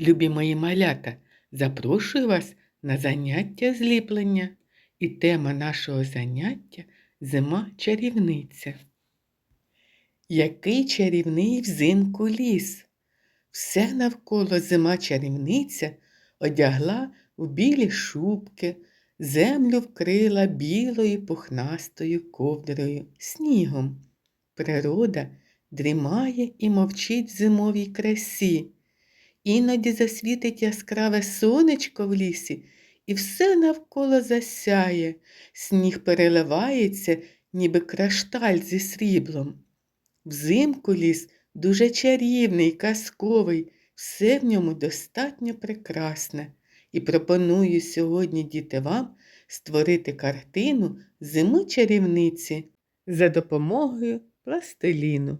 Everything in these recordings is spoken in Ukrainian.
Любі мої малята, запрошую вас на заняття зліплення. І тема нашого заняття зима чарівниця. Який чарівний взимку ліс. Все навколо зима чарівниця одягла в білі шубки, землю вкрила білою пухнастою ковдрою, снігом. Природа дрімає і мовчить в зимовій красі. Іноді засвітить яскраве сонечко в лісі, і все навколо засяє, сніг переливається, ніби кришталь зі сріблом. Взимку ліс дуже чарівний, казковий, все в ньому достатньо прекрасне. І пропоную сьогодні діти вам створити картину зими чарівниці за допомогою пластиліну.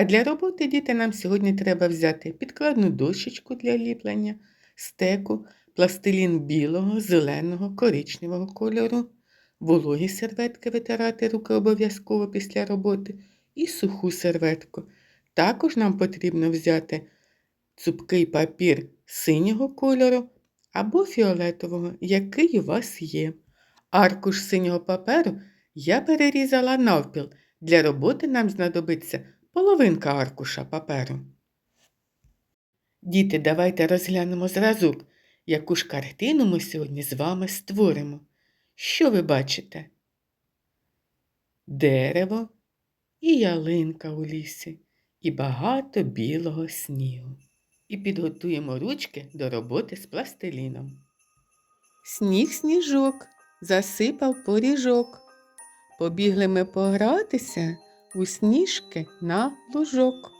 А для роботи діти нам сьогодні треба взяти підкладну дощечку для ліплення, стеку, пластилін білого, зеленого, коричневого кольору, вологі серветки витирати руки обов'язково після роботи і суху серветку. Також нам потрібно взяти цупкий папір синього кольору або фіолетового, який у вас є. Аркуш синього паперу я перерізала навпіл. Для роботи нам знадобиться половинка аркуша паперу. Діти, давайте розглянемо зразок, яку ж картину ми сьогодні з вами створимо. Що ви бачите? Дерево і ялинка у лісі, і багато білого снігу. І підготуємо ручки до роботи з пластиліном. Сніг сніжок засипав поріжок. Побігли ми погратися у сніжки на лужок.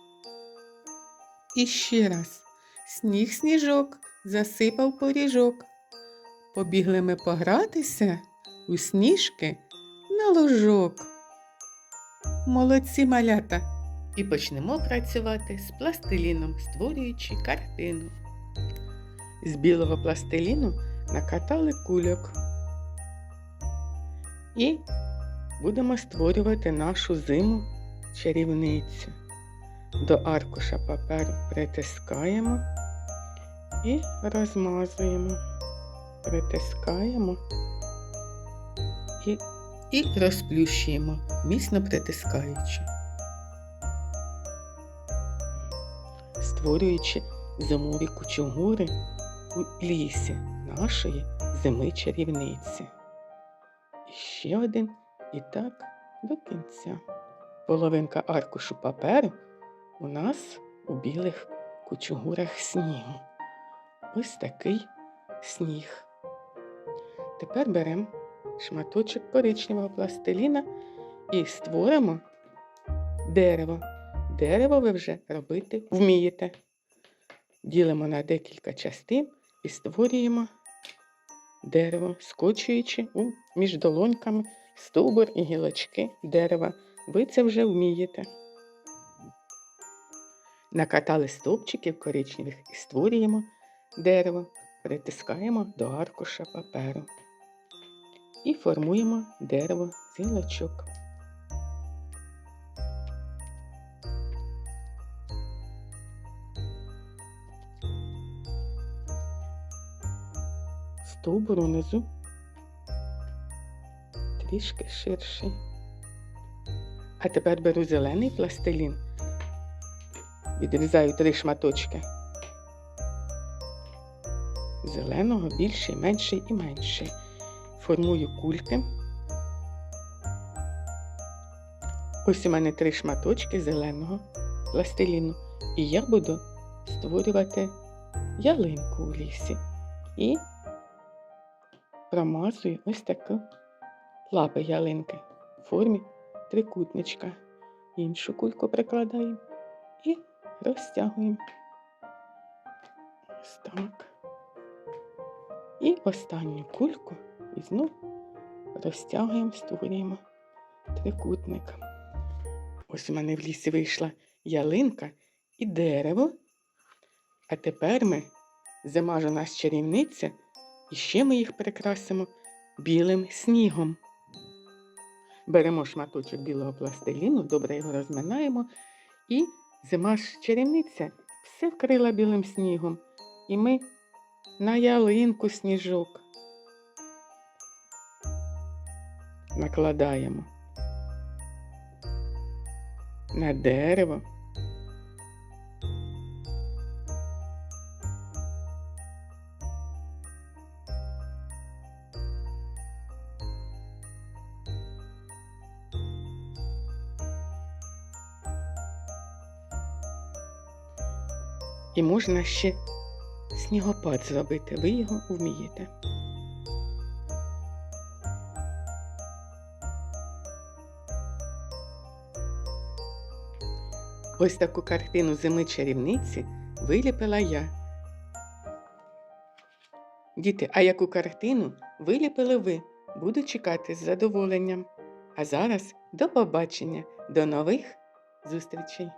І ще раз сніг сніжок засипав поріжок. Побігли ми погратися у сніжки на лужок. Молодці малята! І почнемо працювати з пластиліном, створюючи картину. З білого пластиліну накатали кульок. І будемо створювати нашу зиму чарівницю. До аркуша паперу притискаємо і розмазуємо, притискаємо і, і розплющуємо, міцно притискаючи, створюючи зимові кучугури у лісі нашої зими чарівниці. І ще один і так до кінця. Половинка аркушу паперу у нас у білих кучугурах снігу. Ось такий сніг. Тепер беремо шматочок коричневого пластиліна і створимо дерево. Дерево ви вже робити вмієте. Ділимо на декілька частин і створюємо дерево, скочуючи між долоньками стовбур і гілочки дерева. Ви це вже вмієте. Накатали стовпчиків коричневих і створюємо дерево, притискаємо до аркуша паперу і формуємо дерево з гілочок. Стовбур унизу трішки ширший. А тепер беру зелений пластилін, відрізаю три шматочки. Зеленого більший, менший і менший. Формую кульки. Ось у мене три шматочки зеленого пластиліну. І я буду створювати ялинку у лісі. І промазую ось таку лапи ялинки в формі трикутничка. Іншу кульку прикладаємо і розтягуємо. Ось так. І останню кульку і знов розтягуємо, створюємо трикутник. Ось у мене в лісі вийшла ялинка і дерево. А тепер ми замажу нас чарівниця, і ще ми їх прикрасимо білим снігом. Беремо шматочок білого пластиліну, добре його розминаємо, і зима ж чарівниця все вкрила білим снігом. І ми на ялинку сніжок накладаємо на дерево. І можна ще снігопад зробити. Ви його вмієте. Ось таку картину зими чарівниці виліпила я. Діти, а яку картину виліпили ви? Буду чекати з задоволенням. А зараз до побачення, до нових зустрічей!